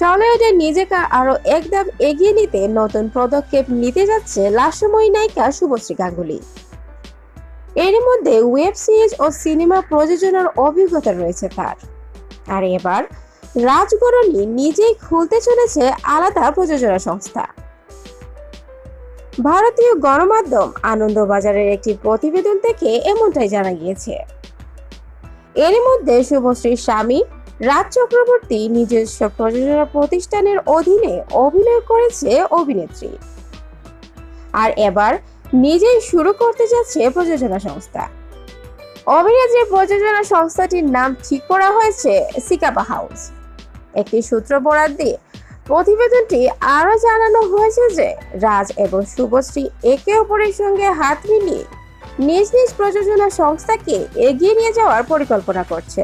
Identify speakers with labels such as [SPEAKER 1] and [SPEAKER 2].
[SPEAKER 1] টলিউডে নিজেকে আরও একদম এগিয়ে নিতে নতুন পদক্ষেপ নিতে যাচ্ছে লাস্যময়ী নায়িকা শুভশ্রী গাঙ্গুলি। এর মধ্যে ওয়েব সিরিজ ও সিনেমা প্রযোজনার অভিজ্ঞতা রয়েছে তার। আর এবার রাজগরণী নিজেই খুলতে চলেছে আলাদা প্রযোজনা সংস্থা। ভারতীয় গণমাধ্যম আনন্দবাজারের একটি প্রতিবেদন থেকে এমনটাই জানা গিয়েছে। এর মধ্যে শুভশ্রীর স্বামী রাজ চক্রবর্তী নিজস্ব প্রযোজনা প্রতিষ্ঠানের অধীনে অভিনয় করেছে অভিনেত্রী। আর এবার নিজেই শুরু করতে যাচ্ছে প্রযোজনা সংস্থা। অভিনেত্রীর প্রযোজনা সংস্থাটির নাম ঠিক করা হয়েছে, সিকাপা হাউস। একটি সূত্র বরাদ দিয়ে প্রতিবেদনটি আরও জানানো হয়েছে যে রাজ এবং শুভশ্রী একে অপরের সঙ্গে হাত মিলিয়ে নিজ নিজ প্রযোজনা সংস্থাকে এগিয়ে নিয়ে যাওয়ার পরিকল্পনা করছে।